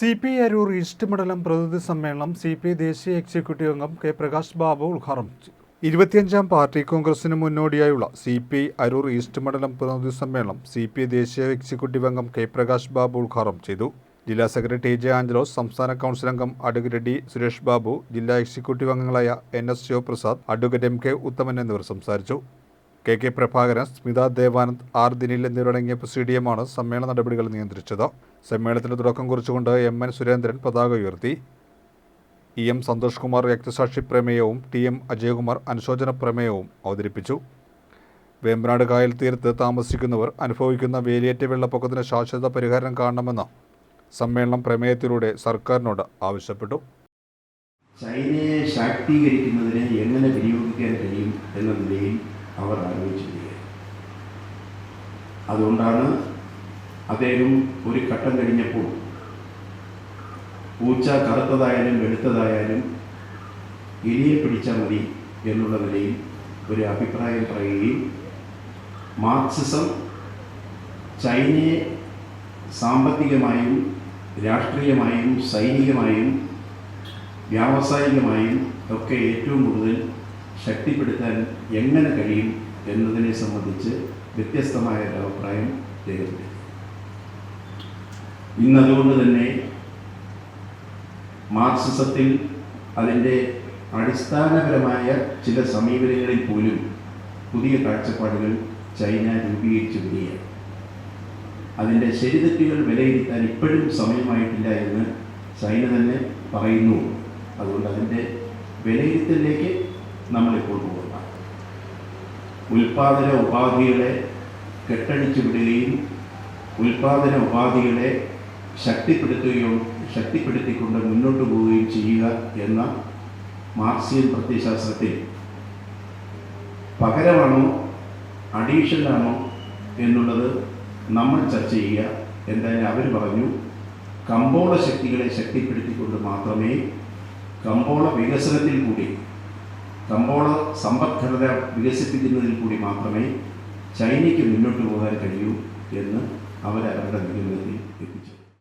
C P Aroor east മണ്ഡലം പ്രതിനിധി സമ്മേളനം സി പി ദേശീയ എക്സിക്യൂട്ടീവ് അംഗം കെ പ്രകാശ് ബാബു ഉദ്ഘാടനം ചെയ്തു. ഇരുപത്തിയഞ്ചാം പാർട്ടി കോൺഗ്രസിന് മുന്നോടിയായുള്ള സി പി അരൂർ ഈസ്റ്റ് മണ്ഡലം പ്രതിനിധി സമ്മേളനം സി പി ദേശീയ എക്സിക്യൂട്ടീവ് അംഗം കെ പ്രകാശ് ബാബു ഉദ്ഘാടനം ചെയ്തു. ജില്ലാ സെക്രട്ടറി ജെ ആഞ്ചലോസ് സംസ്ഥാന കൗൺസിൽ അംഗം അഡ്വക്കേറ്റ് ഡി സുരേഷ് ബാബു ജില്ലാ എക്സിക്യൂട്ടീവ് അംഗങ്ങളായ N S Sivaprasad advocate M K Uthaman എന്നിവർ സംസാരിച്ചു. K K Prabhakaran Smitha Devanand R Dinil എന്നിവരടങ്ങിയ പ്രസിഡിയമാണ് സമ്മേളന നടപടികൾ നിയന്ത്രിച്ചത്. സമ്മേളനത്തിന് തുടക്കം കുറിച്ചുകൊണ്ട് എം എൻ സുരേന്ദ്രൻ പതാക ഉയർത്തി. ഇ എം സന്തോഷ് കുമാർ രക്തസാക്ഷി പ്രമേയവും ടി എം അജയകുമാർ അനുശോചന പ്രമേയവും അവതരിപ്പിച്ചു. വേമ്പനാട് കായൽ തീരത്ത് താമസിക്കുന്നവർ അനുഭവിക്കുന്ന വേലിയേറ്റ വെള്ളപ്പൊക്കത്തിന് ശാശ്വത പരിഹാരം കാണണമെന്ന് സമ്മേളനം പ്രമേയത്തിലൂടെ സർക്കാരിനോട് ആവശ്യപ്പെട്ടു. ചൈനയെ ശാക്തീകരിക്കുന്നതിന് എങ്ങനെ വിനിയോഗിക്കാൻ കഴിയും എന്ന നിലയിൽ അവർ ആലോചിച്ചിരിക്കുക. അതുകൊണ്ടാണ് അദ്ദേഹം ഒരു ഘട്ടം കഴിഞ്ഞപ്പോൾ പൂച്ച കറുത്തതായാലും വെളുത്തതായാലും എലിയെ പിടിച്ചാൽ മതി എന്നുള്ള നിലയിൽ ഒരു അഭിപ്രായം പറയുകയും മാർക്സിസം ചൈനയെ സാമ്പത്തികമായും രാഷ്ട്രീയമായും സൈനികമായും വ്യാവസായികമായും ഒക്കെ ഏറ്റവും കൂടുതൽ ശക്തിപ്പെടുത്താൻ എങ്ങനെ കഴിയും എന്നതിനെ സംബന്ധിച്ച് വ്യത്യസ്തമായ ഒരു അഭിപ്രായം രേഖപ്പെടുത്തി ഇന്നതുകൊണ്ട് തന്നെ മാർക്സിസത്തിൽ അതിന്റെ അടിസ്ഥാനപരമായ ചില സമീപനങ്ങളിൽ പോലും പുതിയ കാഴ്ചപ്പാടുകൾ ചൈന രൂപീകരിച്ചു വരികയാണ്. അതിന്റെ ശരിതെറ്റുകൾ വിലയിരുത്താൻ ഇപ്പോഴും സമയമായിട്ടില്ല എന്ന് ചൈന തന്നെ പറയുന്നു. അതുകൊണ്ട് അതിന്റെ വിലയിരുത്തലിലേക്ക് നമ്മളിപ്പോൾ പോകുക. ഉൽപാദന ഉപാധികളെ കെട്ടടിച്ചു വിടുകയും ഉൽപാദന ഉപാധികളെ ശക്തിപ്പെടുത്തുകയും ശക്തിപ്പെടുത്തിക്കൊണ്ട് മുന്നോട്ട് പോവുകയും ചെയ്യുക എന്ന മാർക്സിയൻ പ്രത്യശാസ്ത്രത്തിൽ പകരമാണോ അഡീഷനാണോ എന്നുള്ളത് നമ്മൾ ചർച്ച ചെയ്യുക. എന്തായാലും അവർ പറഞ്ഞു കമ്പോള ശക്തികളെ ശക്തിപ്പെടുത്തിക്കൊണ്ട് മാത്രമേ കമ്പോള വികസനത്തിൽ കൂടി കമ്പോള സമ്പദ്ഘടന വികസിപ്പിക്കുന്നതിൽ കൂടി മാത്രമേ ചൈനയ്ക്ക് മുന്നോട്ട് പോകാൻ കഴിയൂ എന്ന് അവർ അവരുടെ നിഗമനത്തിൽ എത്തിച്ചു.